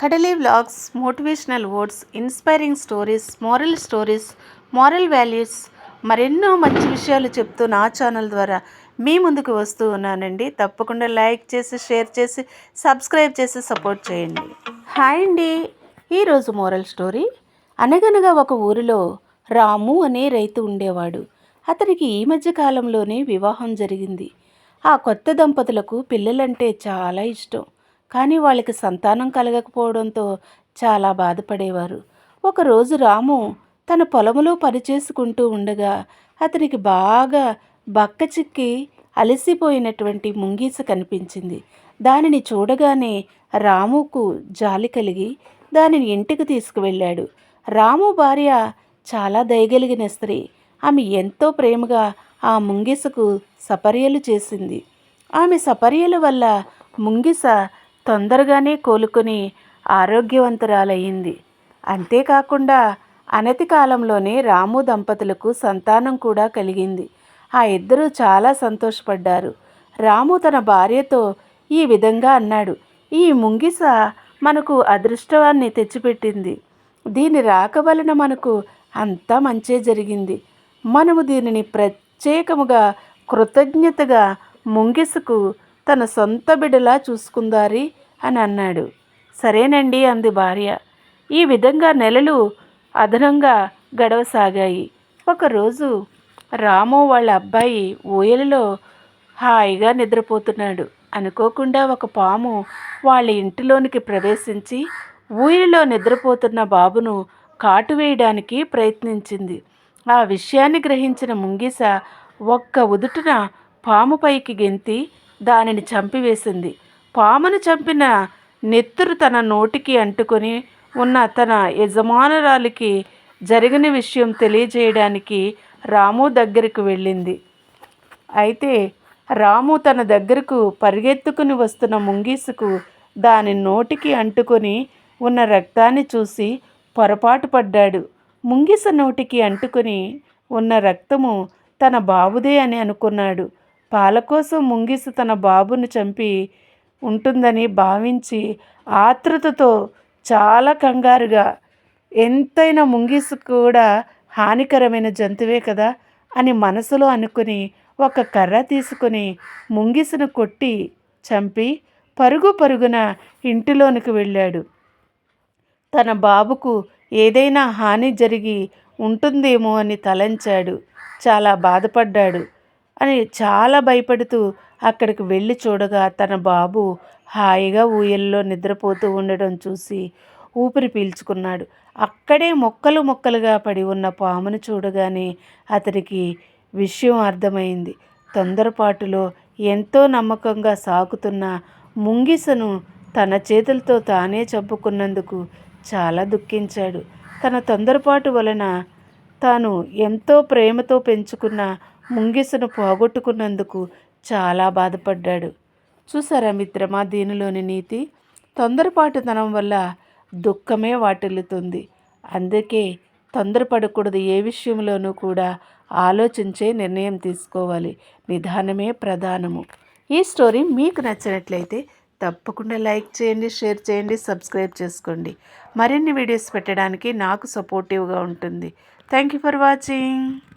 Kadali vlogs motivational words inspiring stories moral stories moral values మరెన్నో మంచి విషయాలు చెప్తూ నా ఛానల్ ద్వారా మీ ముందుకు వస్తూ ఉన్నానండి. తప్పకుండా లైక్ చేసి షేర్ చేసి సబ్స్క్రైబ్ చేసి సపోర్ట్ చేయండి. హాయ్ అండి. ఈరోజు మోరల్ స్టోరీ అనగనగా ఒక ఊరిలో రాము అనే రైతు ఉండేవాడు. అతనికి ఈ మధ్య కాలంలోనే వివాహం జరిగింది. ఆ కొత్త దంపతులకు పిల్లలంటే చాలా ఇష్టం. కానీ వాళ్ళకి సంతానం కలగకపోవడంతో చాలా బాధపడేవారు. ఒకరోజు రాము తన పొలంలో పనిచేసుకుంటూ ఉండగా అతనికి బాగా బక్క చిక్కి అలసిపోయినటువంటి ముంగీస కనిపించింది. దానిని చూడగానే రాముకు జాలి కలిగి దానిని ఇంటికి తీసుకువెళ్ళాడు. రాము భార్య చాలా దయగలిగిన స్త్రీ. ఆమె ఎంతో ప్రేమగా ఆ ముంగిసకు సపర్యలు చేసింది. ఆమె సపర్యల వల్ల ముంగిస తొందరగానే కోలుకొని ఆరోగ్యవంతురాలయ్యింది. అంతేకాకుండా అనతి కాలంలోనే రాము దంపతులకు సంతానం కూడా కలిగింది. ఆ ఇద్దరూ చాలా సంతోషపడ్డారు. రాము తన భార్యతో ఈ విధంగా అన్నాడు ఈ ముంగిస మనకు అదృష్టవాన్ని తెచ్చిపెట్టింది. దీని రాక వలన మనకు అంతా మంచే జరిగింది. మనము దీనిని ప్రత్యేకముగా కృతజ్ఞతగా ముంగిసకు తన సొంత బిడ్డలా చూసుకుందారి అని అన్నాడు. సరేనండి అంది భార్య. ఈ విధంగా నెలలు అదనంగా గడవసాగాయి. ఒకరోజు రాము వాళ్ళ అబ్బాయి ఊయలలో హాయిగా నిద్రపోతున్నాడు. అనుకోకుండా ఒక పాము వాళ్ళ ఇంటిలోనికి ప్రవేశించి ఊయలలో నిద్రపోతున్న బాబును కాటు వేయడానికి ప్రయత్నించింది. ఆ విషయాన్ని గ్రహించిన ముంగిస ఒక్క ఉదుటున పాము పైకి గెంతి దానిని చంపివేసింది. పామును చంపిన నెత్తురు తన నోటికి అంటుకొని ఉన్న తన యజమానురాలికి జరిగిన విషయం తెలియజేయడానికి రాము దగ్గరకు వెళ్ళింది. అయితే రాము తన దగ్గరకు పరిగెత్తుకుని వస్తున్న ముంగీసుకు దాని నోటికి అంటుకొని ఉన్న రక్తాన్ని చూసి పొరపాటు పడ్డాడు. ముంగిస నోటికి అంటుకొని ఉన్న రక్తము తన బాబుదే అని అనుకున్నాడు. పాల కోసం ముంగిస తన బాబును చంపి ఉంటుందని భావించి ఆతృతతో చాలా కంగారుగా ఎంతైనా ముంగిసు కూడా హానికరమైన జంతువే కదా అని మనసులో అనుకుని ఒక కర్ర తీసుకుని ముంగిసును కొట్టి చంపి పరుగు పరుగున ఇంటిలోనికి వెళ్ళాడు. తన బాబుకు ఏదైనా హాని జరిగి ఉంటుందేమో అని తలంచాడు. చాలా బాధపడ్డాడు. అని చాలా భయపడుతూ అక్కడికి వెళ్ళి చూడగా తన బాబు హాయిగా ఊయల్లో నిద్రపోతూ ఉండడం చూసి ఊపిరి పీల్చుకున్నాడు. అక్కడే మొక్కలు మొక్కలుగా పడి ఉన్న పామును చూడగానే అతనికి విషయం అర్థమైంది. తొందరపాటులో ఎంతో నమ్మకంగా సాగుతున్న ముంగిసను తన చేతులతో తానే చంపుకున్నందుకు చాలా దుఃఖించాడు. తన తొందరపాటు వలన తాను ఎంతో ప్రేమతో పెంచుకున్న ముంగిసను పోగొట్టుకున్నందుకు చాలా బాధపడ్డాడు. చూసారా మిత్రమా దీనిలోని నీతి? తొందరపాటుతనం వల్ల దుఃఖమే వాటిల్లుతుంది. అందుకే తొందరపడకూడదు ఏ విషయంలోనూ కూడా ఆలోచించే నిర్ణయం తీసుకోవాలి. నిదానమే ప్రధానము. ఈ స్టోరీ మీకు నచ్చినట్లయితే తప్పకుండా లైక్ చేయండి షేర్ చేయండి సబ్స్క్రైబ్ చేసుకోండి. మరిన్ని వీడియోస్ పెట్టడానికి నాకు సపోర్టివ్గా ఉంటుంది. Thank you for watching